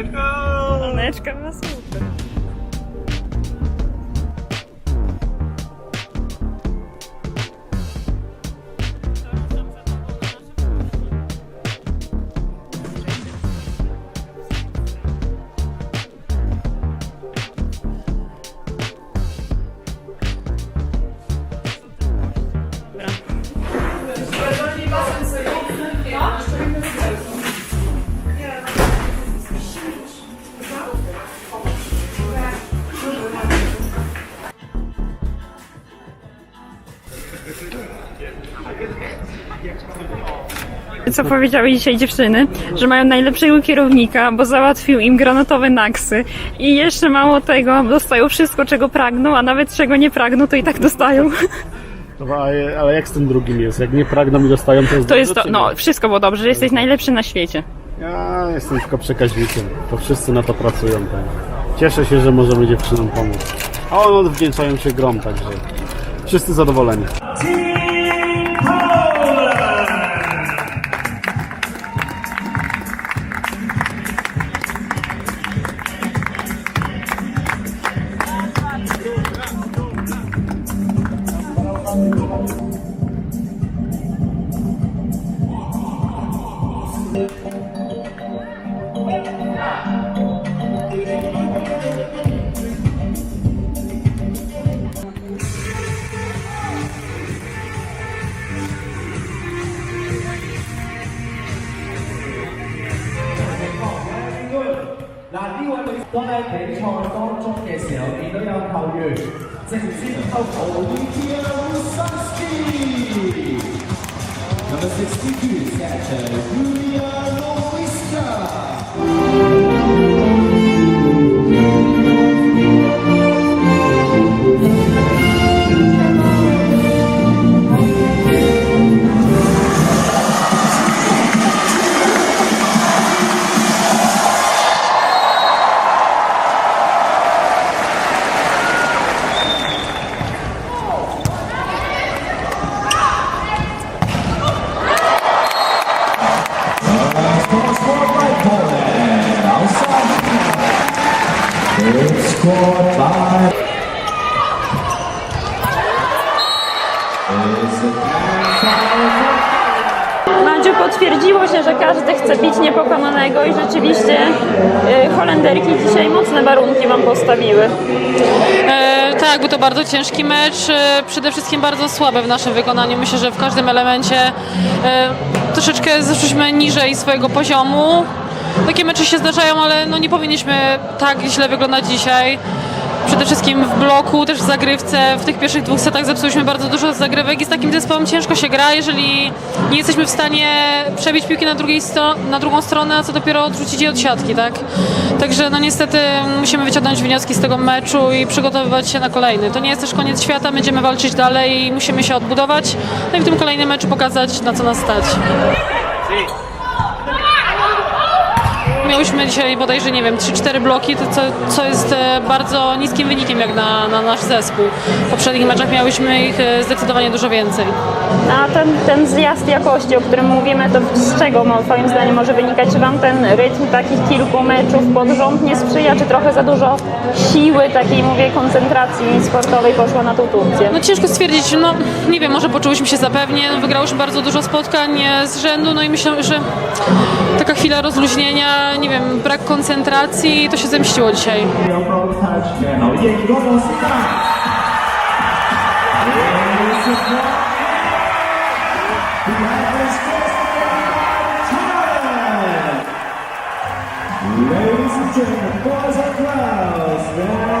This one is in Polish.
Let's go! Let's go, meu açúcar. Co powiedziały dzisiaj dziewczyny, że mają najlepszego kierownika, bo załatwił im granatowe naksy i jeszcze mało tego, dostają wszystko, czego pragną, a nawet czego nie pragną, to i tak dostają. Dobra, ale, ale jak z tym drugim jest? Jak nie pragną i dostają, to jest To jest dobrze, to, czy no, nie? wszystko było dobrze, że jesteś najlepszy na świecie. Ja jestem tylko przekaźnikiem. To wszyscy na to pracują, tak. Cieszę się, że możemy dziewczynom pomóc. A one odwdzięczają się grom, także wszyscy zadowoleni. Team Poland! Thank you. 呢位女我喺比賽當中嘅時候見到有後援直接透過呢啲啊，Rusinski。Number 62 catcher Julia Loiska。Scored by Madziu, potwierdziło się, że każdy chce bić niepokonanego i rzeczywiście y, Holenderki dzisiaj mocne warunki wam postawiły. E, tak, był to bardzo ciężki mecz, e, przede wszystkim bardzo słabe w naszym wykonaniu. Myślę, że w każdym elemencie e, troszeczkę zeszliśmy niżej swojego poziomu. Takie mecze się zdarzają, ale no nie powinniśmy tak źle wyglądać dzisiaj. Przede wszystkim w bloku, też w zagrywce. W tych pierwszych dwóch setach zepsuliśmy bardzo dużo zagrywek i z takim zespołem ciężko się gra, jeżeli nie jesteśmy w stanie przebić piłki na, drugiej sto- na drugą stronę, a co dopiero odrzucić je od siatki, tak? Także no niestety musimy wyciągnąć wnioski z tego meczu i przygotowywać się na kolejny. To nie jest też koniec świata, będziemy walczyć dalej i musimy się odbudować, no i w tym kolejnym meczu pokazać, na co nas stać. Miałyśmy dzisiaj bodajże, nie wiem, 3-4 bloki, to co, co jest e, bardzo niskim wynikiem jak na, na nasz zespół. W poprzednich meczach miałyśmy ich e, zdecydowanie dużo więcej. A ten, ten zjazd jakości, o którym mówimy, to z czego mo- twoim zdaniem może wynikać? Czy wam ten rytm takich kilku meczów pod rząd nie sprzyja, czy trochę za dużo siły, takiej mówię, koncentracji sportowej poszło na tą Turcję? No ciężko stwierdzić, no nie wiem, może poczułyśmy się zapewnie, no, wygrałyśmy bardzo dużo spotkań e, z rzędu, no i myślę, że taka chwila rozluźnienia, nie wiem, brak koncentracji i to się zemściło dzisiaj. Ladies and gentlemen, boys and girls,